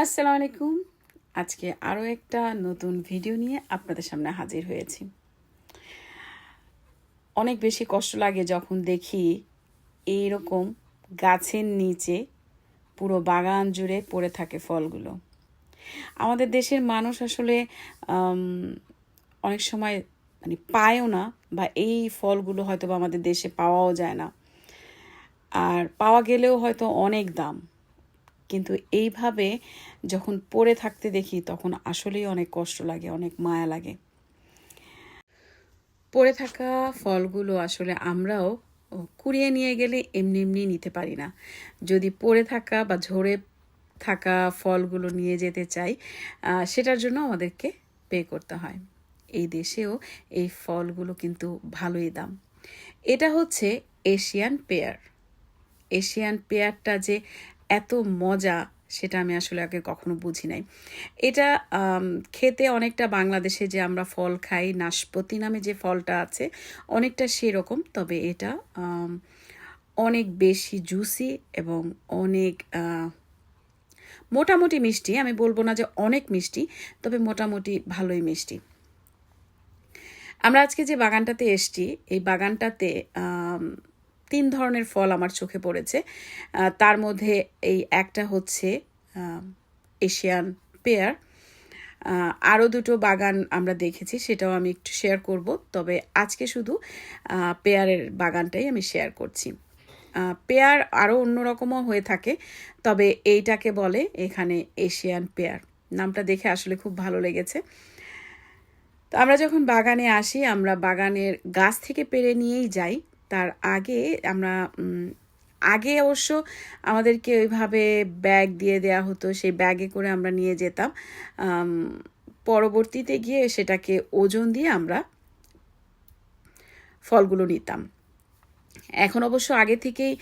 আসসালামু আলাইকুম আজকে আরও একটা নতুন ভিডিও নিয়ে আপনাদের সামনে হাজির হয়েছি। অনেক বেশি কষ্ট লাগে যখন দেখি এইরকম গাছের নিচে পুরো বাগান জুড়ে পড়ে থাকে ফলগুলো। আমাদের দেশের মানুষ আসলে অনেক সময় মানে পায়ও না বা এই ফলগুলো হয়তো বা আমাদের দেশে পাওয়াও যায় না। আর পাওয়া গেলেও হয়তো অনেক দাম। কিন্তু এইভাবে যখন পড়ে থাকতে দেখি, তখন আসলেই অনেক কষ্ট লাগে, অনেক মায়া লাগে। পড়ে থাকা ফলগুলো আসলে আমরাও কুড়িয়ে নিয়ে গেলে এমনি এমনি নিতে পারি না। যদি পড়ে থাকা বা ঝরে থাকা ফলগুলো নিয়ে যেতে চাই সেটার জন্য আমাদেরকে পে করতে হয়। এই দেশেও এই ফলগুলো কিন্তু ভালোই দাম। এটা হচ্ছে এশিয়ান পেয়ার। এশিয়ান পেয়ারটা যে এত মজা সেটা আমি আসলে আগে কখনো বুঝি নাই। এটা খেতে অনেকটা বাংলাদেশে যে আমরা ফল খাই, নাশপতি নামে যে ফলটা আছে, অনেকটা সেরকম। তবে এটা অনেক বেশি জুসি এবং অনেক মোটামুটি মিষ্টি। আমি বলব না যে অনেক মিষ্টি, তবে মোটামুটি ভালোই মিষ্টি। আমরা আজকে যে বাগানটাতে এসছি, এই বাগানটাতে তিন ধরনের ফল আমার চোখে পড়েছে। তার মধ্যে এই একটা হচ্ছে এশিয়ান পেয়ার। আরও দুটো বাগান আমরা দেখেছি, সেটাও আমি একটু শেয়ার করব। তবে আজকে শুধু পেয়ারের বাগানটাই আমি শেয়ার করছি। পেয়ার আরও অন্যরকমও হয়ে থাকে, তবে এইটাকে বলে এখানে এশিয়ান পেয়ার। নামটা দেখে আসলে খুব ভালো লেগেছে। তো আমরা যখন বাগানে আসি, আমরা বাগানের গাছ থেকে পেরে নিয়েই যাই। তার আগে আমরা আগে অবশ্য আমাদেরকে ওইভাবে ব্যাগ দিয়ে দেওয়া হতো, সেই ব্যাগে করে আমরা নিয়ে যেতাম। পরবর্তীতে গিয়ে সেটাকে ওজন দিয়ে আমরা ফলগুলো নিতাম। এখন অবশ্য আগে থেকেই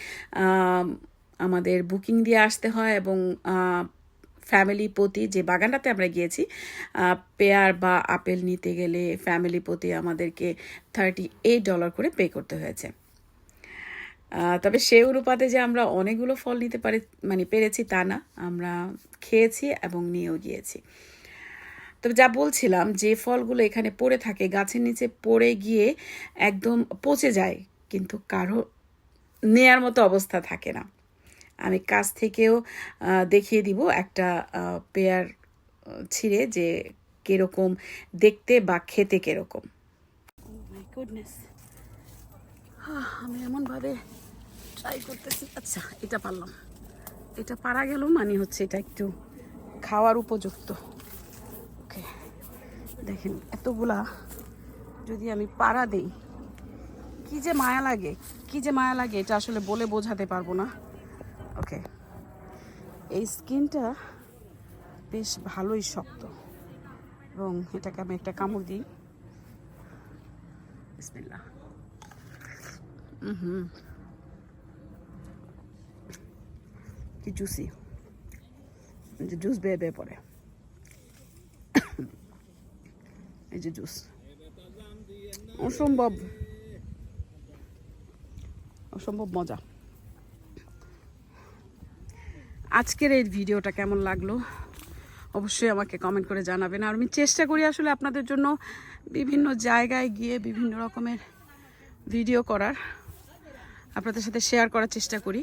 আমাদের বুকিং দিয়ে আসতে হয় এবং ফ্যামিলি প্রতি যে বাগানটাতে আমরা গিয়েছি পেয়ার বা আপেল নিতে গেলে ফ্যামিলি প্রতি আমাদেরকে থার্টি এইট ডলার করে পে করতে হয়েছে। তবে সে অনুপাতে যে আমরা অনেকগুলো ফল নিতে পারি মানে পেরেছি তা না। আমরা খেয়েছি এবং নিয়েও গিয়েছি। তবে যা বলছিলাম যে ফলগুলো এখানে পড়ে থাকে, গাছের নিচে পড়ে গিয়ে একদম পচে যায়, কিন্তু কারও নেয়ার মতো অবস্থা থাকে না। আমি কাছ থেকেও দেখিয়ে দিব একটা পেয়ার ছিঁড়ে যে কীরকম দেখতে বা খেতে কীরকম। গুডনেস আমি এমনভাবে ট্রাই করতেছি। আচ্ছা এটা পারলাম। এটা পারা গেল মানে হচ্ছে এটা একটু খাওয়ার উপযুক্ত। ওকে, দেখেন, এতগুলা যদি আমি পাড়া দেই, কি যে মায়া লাগে, কি যে মায়া লাগে, এটা আসলে বলে বোঝাতে পারব না। ওকে, এই স্কিনটা বেশ ভালোই শক্ত এবং এটাকে আমি একটা কামড় দিই। বিসমিল্লাহ। হুম। কি জুসি যে জুস বেয়ে বেয়ে পড়ে। এই যে জুস অসম্ভব। অসম্ভব মজা। আজকের এই ভিডিওটা কেমন লাগল? অবশ্যই আমাকে কমেন্ট করে জানাবেন। আর আমি চেষ্টা করি আসলে আপনাদের জন্য বিভিন্ন জায়গায় গিয়ে বিভিন্ন রকমের ভিডিও করার। আপনাদের সাথে শেয়ার করার চেষ্টা করি।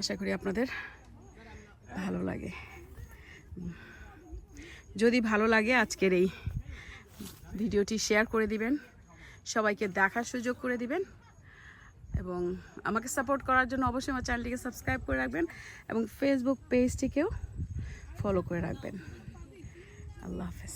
আশা করি আপনাদের ভালো লাগে। যদি ভালো লাগে আজকের এই ভিডিওটি শেয়ার করে দিবেন, সবাইকে দেখার সুযোগ করে দিবেন এবং আমাকে সাপোর্ট করার জন্য অবশ্যই আমার চ্যানেলটিকে সাবস্ক্রাইব করে রাখবেন এবং ফেসবুক পেজটিকেও ফলো করে রাখবেন। আল্লাহ হাফেজ।